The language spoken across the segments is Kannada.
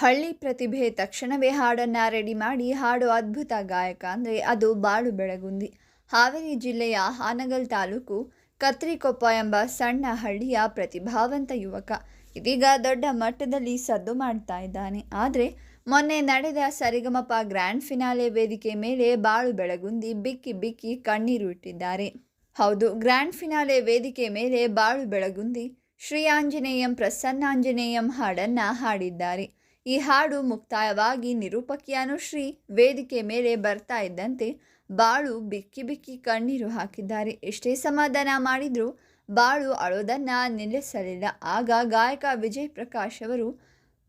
ಹಳ್ಳಿ ಪ್ರತಿಭೆ ತಕ್ಷಣವೇ ಹಾಡನ್ನು ರೆಡಿ ಮಾಡಿ ಹಾಡು ಅದ್ಭುತ ಗಾಯಕ ಅಂದರೆ ಅದು ಬಾಳು ಬೆಳಗುಂದಿ. ಹಾವೇರಿ ಜಿಲ್ಲೆಯ ಹಾನಗಲ್ ತಾಲೂಕು ಕತ್ರಿಕೊಪ್ಪ ಎಂಬ ಸಣ್ಣ ಹಳ್ಳಿಯ ಪ್ರತಿಭಾವಂತ ಯುವಕ. ಇದೀಗ ದೊಡ್ಡ ಮಟ್ಟದಲ್ಲಿ ಸದ್ದು ಮಾಡ್ತಾ ಇದ್ದಾನೆ. ಆದರೆ ಮೊನ್ನೆ ನಡೆದ ಸರಿಗಮಪ ಗ್ರ್ಯಾಂಡ್ ಫಿನಾಲೆ ವೇದಿಕೆ ಮೇಲೆ ಬಾಳು ಬೆಳಗುಂದಿ ಬಿಕ್ಕಿ ಬಿಕ್ಕಿ ಕಣ್ಣೀರು ಇಟ್ಟಿದ್ದಾರೆ. ಹೌದು, ಗ್ರ್ಯಾಂಡ್ ಫಿನಾಲೆ ವೇದಿಕೆ ಮೇಲೆ ಬಾಳು ಬೆಳಗುಂದಿ ಶ್ರೀ ಆಂಜನೇಯಂ ಪ್ರಸನ್ನಾಂಜನೇಯಂ ಹಾಡನ್ನು ಹಾಡಿದ್ದಾರೆ. ಈ ಹಾಡು ಮುಕ್ತಾಯವಾಗಿ ನಿರೂಪಕಿ ಅನುಶ್ರೀ ವೇದಿಕೆ ಮೇಲೆ ಬರ್ತಾ ಇದ್ದಂತೆ ಬಾಳು ಬಿಕ್ಕಿ ಬಿಕ್ಕಿ ಕಣ್ಣೀರು ಹಾಕಿದ್ದಾರೆ. ಎಷ್ಟೇ ಸಮಾಧಾನ ಮಾಡಿದರೂ ಬಾಳು ಅಳೋದನ್ನ ನಿಲ್ಲಿಸಲಿಲ್ಲ. ಆಗ ಗಾಯಕ ವಿಜಯ್ ಪ್ರಕಾಶ್ ಅವರು,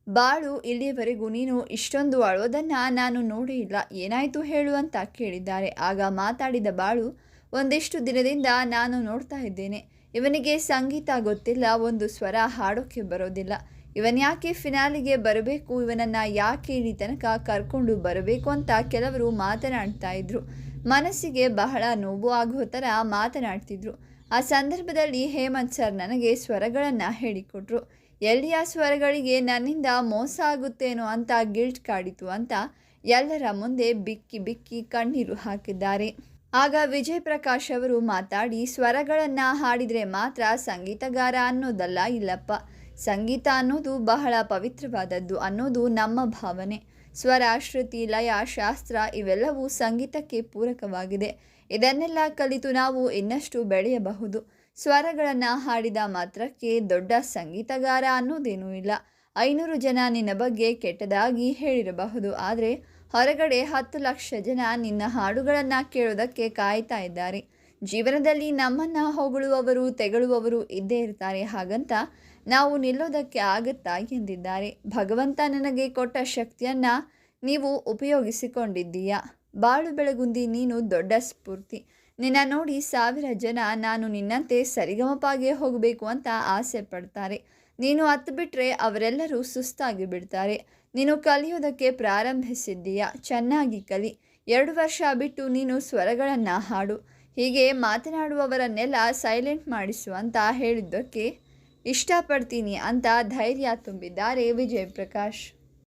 ಬಾಳು, ಇಲ್ಲಿಯವರೆಗೂ ನೀನು ಇಷ್ಟೊಂದು ಅಳೋದನ್ನ ನಾನು ನೋಡಿಲ್ಲ. ಏನಾಯಿತು ಹೇಳು ಅಂತ ಕೇಳಿದ್ದಾರೆ. ಆಗ ಮಾತಾಡಿದ ಬಾಳು, ಒಂದಿಷ್ಟು ದಿನದಿಂದ ನಾನು ನೋಡ್ತಾ ಇದ್ದೇನೆ. ಇವನಿಗೆ ಸಂಗೀತ ಗೊತ್ತಿಲ್ಲ, ಒಂದು ಸ್ವರ ಹಾಡೋಕ್ಕೆ ಬರೋದಿಲ್ಲ. ಇವನ್ಯಾಕೆ ಫಿನಾಲಿಗೆ ಬರಬೇಕು? ಇವನನ್ನು ಯಾಕೆ ಇಲ್ಲಿ ತನಕ ಕರ್ಕೊಂಡು ಬರಬೇಕು ಅಂತ ಕೆಲವರು ಮಾತನಾಡ್ತಾ ಇದ್ರು. ಮನಸ್ಸಿಗೆ ಬಹಳ ನೋವು ಆಗೋ ಥರ ಮಾತನಾಡ್ತಿದ್ರು. ಆ ಸಂದರ್ಭದಲ್ಲಿ ಹೇಮಂತ್ ಸರ್ ನನಗೆ ಸ್ವರಗಳನ್ನು ಹೇಳಿಕೊಟ್ರು. ಎಲ್ಲಿಯ ಸ್ವರಗಳಿಗೆ ನನ್ನಿಂದ ಮೋಸ ಆಗುತ್ತೇನೋ ಅಂತ ಗಿಲ್ಟ್ ಕಾಡಿತು ಅಂತ ಎಲ್ಲರ ಮುಂದೆ ಬಿಕ್ಕಿ ಬಿಕ್ಕಿ ಕಣ್ಣೀರು ಹಾಕಿದ್ದಾರೆ. ಆಗ ವಿಜಯ್ ಪ್ರಕಾಶ್ ಅವರು ಮಾತಾಡಿ, ಸ್ವರಗಳನ್ನು ಹಾಡಿದರೆ ಮಾತ್ರ ಸಂಗೀತಗಾರ ಅನ್ನೋದಲ್ಲ ಇಲ್ಲಪ್ಪ. ಸಂಗೀತ ಅನ್ನೋದು ಬಹಳ ಪವಿತ್ರವಾದದ್ದು ಅನ್ನೋದು ನಮ್ಮ ಭಾವನೆ. ಸ್ವರ, ಶ್ರುತಿ, ಲಯ, ಶಾಸ್ತ್ರ ಇವೆಲ್ಲವೂ ಸಂಗೀತಕ್ಕೆ ಪೂರಕವಾಗಿದೆ. ಇದನ್ನೆಲ್ಲ ಕಲಿತು ನಾವು ಇನ್ನಷ್ಟು ಬೆಳೆಯಬಹುದು. ಸ್ವರಗಳನ್ನು ಹಾಡಿದ ಮಾತ್ರಕ್ಕೆ ದೊಡ್ಡ ಸಂಗೀತಗಾರ ಅನ್ನೋದೇನೂ ಇಲ್ಲ. ಐನೂರು ಜನ ನಿನ್ನ ಬಗ್ಗೆ ಕೆಟ್ಟದಾಗಿ ಹೇಳಿರಬಹುದು. ಆದರೆ ಹೊರಗಡೆ ಹತ್ತು ಲಕ್ಷ ಜನ ನಿನ್ನ ಹಾಡುಗಳನ್ನು ಕೇಳೋದಕ್ಕೆ ಕಾಯ್ತಾ ಇದ್ದಾರೆ. ಜೀವನದಲ್ಲಿ ನಮ್ಮನ್ನು ಹೊಗಳುವವರು, ತೆಗಳುವವರು ಇದ್ದೇ ಇರ್ತಾರೆ. ಹಾಗಂತ ನಾವು ನಿಲ್ಲೋದಕ್ಕೆ ಆಗುತ್ತಾ ಎಂದಿದ್ದಾರೆ. ಭಗವಂತ ನನಗೆ ಕೊಟ್ಟ ಶಕ್ತಿಯನ್ನು ನೀವು ಉಪಯೋಗಿಸಿಕೊಂಡಿದ್ದೀಯಾ? ಬಾಳು ಬೆಳಗುಂದಿ, ನೀನು ದೊಡ್ಡ ಸ್ಫೂರ್ತಿ. ನಿನ್ನ ನೋಡಿ ಸಾವಿರ ಜನ ನಾನು ನಿನ್ನಂತೆ ಸರಿಗಮಪಾಗೆ ಹೋಗಬೇಕು ಅಂತ ಆಸೆ ಪಡ್ತಾರೆ. ನೀನು ಹತ್ತು ಬಿಟ್ಟರೆ ಅವರೆಲ್ಲರೂ ಸುಸ್ತಾಗಿ ಬಿಡ್ತಾರೆ. ನೀನು ಕಲಿಯೋದಕ್ಕೆ ಪ್ರಾರಂಭಿಸಿದ್ದೀಯಾ? ಚೆನ್ನಾಗಿ ಕಲಿ. ಎರಡು ವರ್ಷ ಬಿಟ್ಟು ನೀನು ಸ್ವರಗಳನ್ನು ಹಾಡು. ಹೀಗೆ ಮಾತನಾಡುವವರನ್ನೆಲ್ಲ ಸೈಲೆಂಟ್ ಮಾಡಿಸು ಅಂತ ಹೇಳಿದ್ದಕ್ಕೆ ಇಷ್ಟಪಡ್ತೀನಿ ಅಂತ ಧೈರ್ಯ ತುಂಬಿದ್ದಾರೆ ವಿಜಯ್ ಪ್ರಕಾಶ್